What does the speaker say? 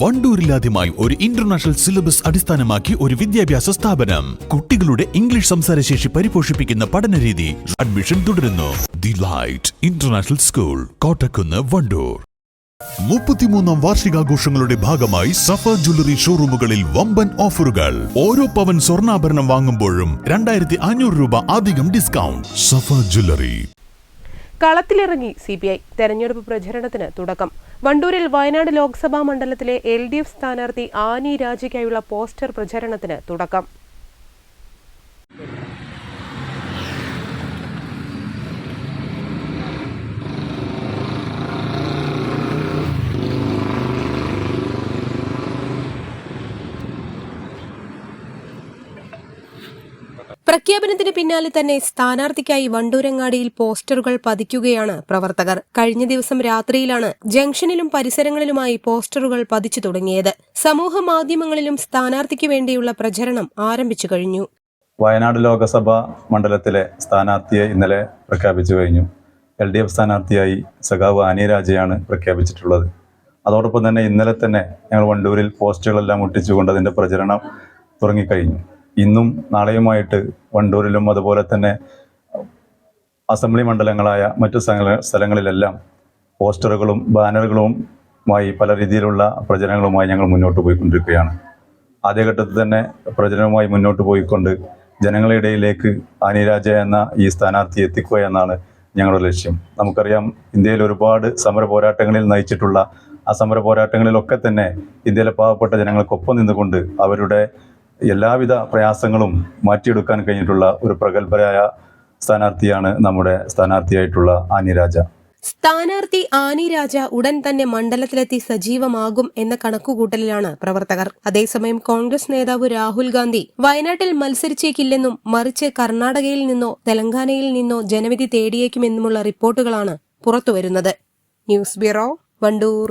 വണ്ടൂരിലാദ്യമായി ഒരു international syllabus അടിസ്ഥാനമാക്കി ഒരു വിദ്യാഭ്യാസ സ്ഥാപനം. കുട്ടികളുടെ ഇംഗ്ലീഷ് സംസാരശേഷി പരിപോഷിപ്പിക്കുന്ന പഠനരീതി അഡ്മിഷൻ തുടരുന്നു. The light international school Kottakkunnu Wandoor. മുപ്പത്തിമൂന്നാം വാർഷികാഘോഷങ്ങളുടെ ഭാഗമായി സഫ ജ്വല്ലറി ഷോറൂമുകളിൽ വമ്പൻ ഓഫറുകൾ. ഓരോ പവൻ സ്വർണാഭരണം വാങ്ങുമ്പോഴും രണ്ടായിരത്തി അഞ്ഞൂറ് രൂപ അധികം ഡിസ്കൗണ്ട്. സഫ ജ്വല്ലറി. കളത്തിലിറങ്ങി സി പി ഐ തെരഞ്ഞെടുപ്പ് പ്രചരണത്തിന് തുടക്കം. വണ്ടൂരിൽ വയനാട് ലോക്സഭാ മണ്ഡലത്തിലെ എൽ ഡി എഫ് സ്ഥാനാർത്ഥി ആനി രാജയ്ക്കായുള്ള പോസ്റ്റർ പ്രചരണത്തിന് തുടക്കം. പ്രഖ്യാപനത്തിന് പിന്നാലെ തന്നെ സ്ഥാനാർത്ഥിക്കായി വണ്ടൂരങ്ങാടിയിൽ പോസ്റ്ററുകൾ പതിക്കുകയാണ് പ്രവർത്തകർ. കഴിഞ്ഞ ദിവസം രാത്രിയിലാണ് ജംഗ്ഷനിലും പരിസരങ്ങളിലുമായി പോസ്റ്ററുകൾ പതിച്ചു തുടങ്ങിയത്. സമൂഹ മാധ്യമങ്ങളിലും സ്ഥാനാർത്ഥിക്ക് വേണ്ടിയുള്ള പ്രചരണം ആരംഭിച്ചു കഴിഞ്ഞു. വയനാട് ലോക്സഭാ മണ്ഡലത്തിലെ സ്ഥാനാർത്ഥിയെ ഇന്നലെ പ്രഖ്യാപിച്ചു കഴിഞ്ഞു. എൽ ഡി എഫ് സ്ഥാനാർത്ഥിയായി സഖാവ് ആനിരാജയാണ് പ്രഖ്യാപിച്ചിട്ടുള്ളത്. അതോടൊപ്പം തന്നെ ഇന്നലെ തന്നെ ഞങ്ങൾ വണ്ടൂരിൽ പോസ്റ്ററുകളെല്ലാം ഒട്ടിച്ചുകൊണ്ട് അതിന്റെ പ്രചരണം തുടങ്ങിക്കഴിഞ്ഞു. ഇന്നും നാളെയുമായിട്ട് വണ്ടൂരിലും അതുപോലെ തന്നെ അസംബ്ലി മണ്ഡലങ്ങളായ മറ്റു സ്ഥലങ്ങളിലെല്ലാം പോസ്റ്ററുകളും ബാനറുകളുമായി പല രീതിയിലുള്ള പ്രചരണങ്ങളുമായി ഞങ്ങൾ മുന്നോട്ട് പോയിക്കൊണ്ടിരിക്കുകയാണ്. ആദ്യഘട്ടത്തിൽ തന്നെ പ്രചരണവുമായി മുന്നോട്ട് പോയിക്കൊണ്ട് ജനങ്ങളുടെ ഇടയിലേക്ക് അനിരാജ എന്ന ഈ സ്ഥാനാർത്ഥി എത്തിക്കുക എന്നാണ് ഞങ്ങളുടെ ലക്ഷ്യം. നമുക്കറിയാം ഇന്ത്യയിൽ ഒരുപാട് സമര പോരാട്ടങ്ങളിൽ നയിച്ചിട്ടുള്ള ആ സമര പോരാട്ടങ്ങളിലൊക്കെ തന്നെ ഇന്ത്യയിലെ പാവപ്പെട്ട ജനങ്ങൾക്കൊപ്പം നിന്നുകൊണ്ട് അവരുടെ എല്ലാവിധ പ്രയാസങ്ങളും മാറ്റിയെടുക്കാൻ കഴിഞ്ഞിട്ടുള്ള ഒരു പ്രഗത്ഭരായ സ്ഥാനാർത്ഥിയാണ് നമ്മുടെ സ്ഥാനാർത്ഥിയായിട്ടുള്ള ആനിരാജ സ്ഥാനാർത്ഥി ആനിരാജ ഉടൻ തന്നെ മണ്ഡലത്തിലെത്തി സജീവമാകും എന്ന കണക്കുകൂട്ടലിലാണ് പ്രവർത്തകർ. അതേസമയം കോൺഗ്രസ് നേതാവ് രാഹുൽ ഗാന്ധി വയനാട്ടിൽ മത്സരിച്ചേക്കില്ലെന്നും മറിച്ച് കർണാടകയിൽ നിന്നോ തെലങ്കാനയിൽ നിന്നോ ജനവിധി തേടിയേക്കുമെന്നുമുള്ള റിപ്പോർട്ടുകളാണ് പുറത്തുവരുന്നത്. News bureau Wandoor.